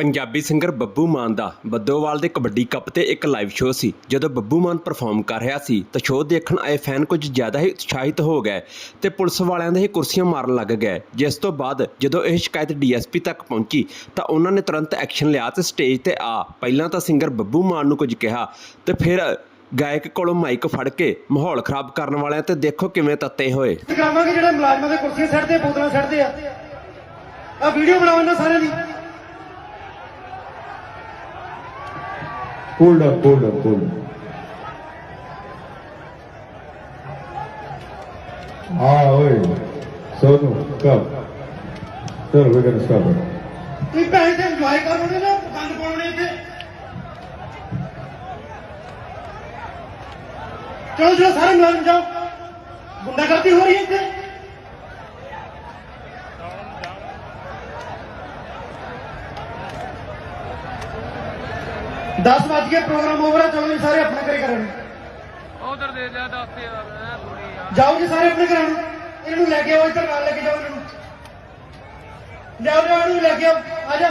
Punjabi singer Babbu Maan ਦਾ ਬੱਦੋਵਾਲ ਦੇ kabaddi cup ਤੇ ਇੱਕ ਲਾਈਵ ਸ਼ੋਅ ਸੀ। ਜਦੋਂ ਬੱਬੂ ਮਾਨ ਪਰਫਾਰਮ ਕਰ ਰਿਹਾ ਸੀ, ਤਾਂ ਸ਼ੋਅ ਦੇਖਣ ਆਏ ਫੈਨ ਕੁਝ ਜ਼ਿਆਦਾ ਹੀ ਉਤਸ਼ਾਹਿਤ ਹੋ ਗਏ ਤੇ ਪੁਲਿਸ ਵਾਲਿਆਂ ਦੇ ਹੀ ਕੁਰਸੀਆਂ ਮਾਰਨ ਲੱਗ ਗਏ। ਜਿਸ ਤੋਂ ਬਾਅਦ ਜਦੋਂ ਇਹ ਸ਼ਿਕਾਇਤ ਡੀਐਸਪੀ ਤੱਕ ਪਹੁੰਚੀ, ਤਾਂ ਉਹਨਾਂ ਨੇ ਤੁਰੰਤ ਐਕਸ਼ਨ ਲਿਆ ਤੇ ਸਟੇਜ ਤੇ ਆ। ਪਹਿਲਾਂ ਤਾਂ ਸਿੰਗਰ ਬੱਬੂ ਮਾਨ ਨੂੰ ਕੁਝ ਕਿਹਾ ਤੇ ਫਿਰ ਗਾਇਕ ਕੋਲੋਂ ਮਾਈਕ ਫੜ ਕੇ ਮਾਹੌਲ ਖਰਾਬ ਕਰਨ ਵਾਲਿਆਂ ਤੇ ਦੇਖੋ ਕਿਵੇਂ ਤੱਤੇ ਹੋਏ। ਕਰਾਵਾਂਗੇ ਜਿਹੜੇ ਮੁਲਾਜ਼ਮਾਂ ਦੇ ਕੁਰਸੀਆਂ ਸੱਟਦੇ ਬੋਤਲਾਂ ਸੱਟਦੇ ਆ। ਆ ਵੀਡੀਓ ਬਣਾਓ ਸਾਰਿਆਂ ਦੀ। Hold up, hold up, hold up. Ah, oi. Sonu, come. Sir, we're gonna stop it. ਤੁਸੀਂ ਭੈਣ ਤੇ ਇੰਜੋਏ ਕਰੋਗੇ ਨਾ ਪਤੰਗ ਪਾਉਣੇ ਇੱਥੇ ਚਲੋ ਚਲੋ ਸਾਰੇ ਮੁਲਾਜ਼ਮ ਜਾਓ ਗੁੰਡਾਗਰਦੀ ਹੋ ਰਹੀ ਹੈ ਇੱਥੇ ਦਸ ਵੱਜ ਕੇ ਪ੍ਰੋਗਰਾਮ ਓਵਰ ਆ ਚਲੋ ਜੀ ਸਾਰੇ ਆਪਣੇ ਘਰੇ ਕਰਨ ਉਧਰ ਦੇ ਜਾ ਦੱਸ ਤੇ ਜਾਓ ਜੀ ਸਾਰੇ ਆਪਣੇ ਘਰਾਂ ਨੂੰ ਇਹਨਾਂ ਲੈ ਕੇ ਆਓ ਇੱਧਰ ਨਾਲ ਲੈ ਕੇ ਜਾਓ ਇਹਨਾਂ ਨੂੰ। ਲਿਆਓ ਲਿਆਓ ਇਹਨੂੰ ਲੈ ਕੇ ਆਓ ਆ ਜਾ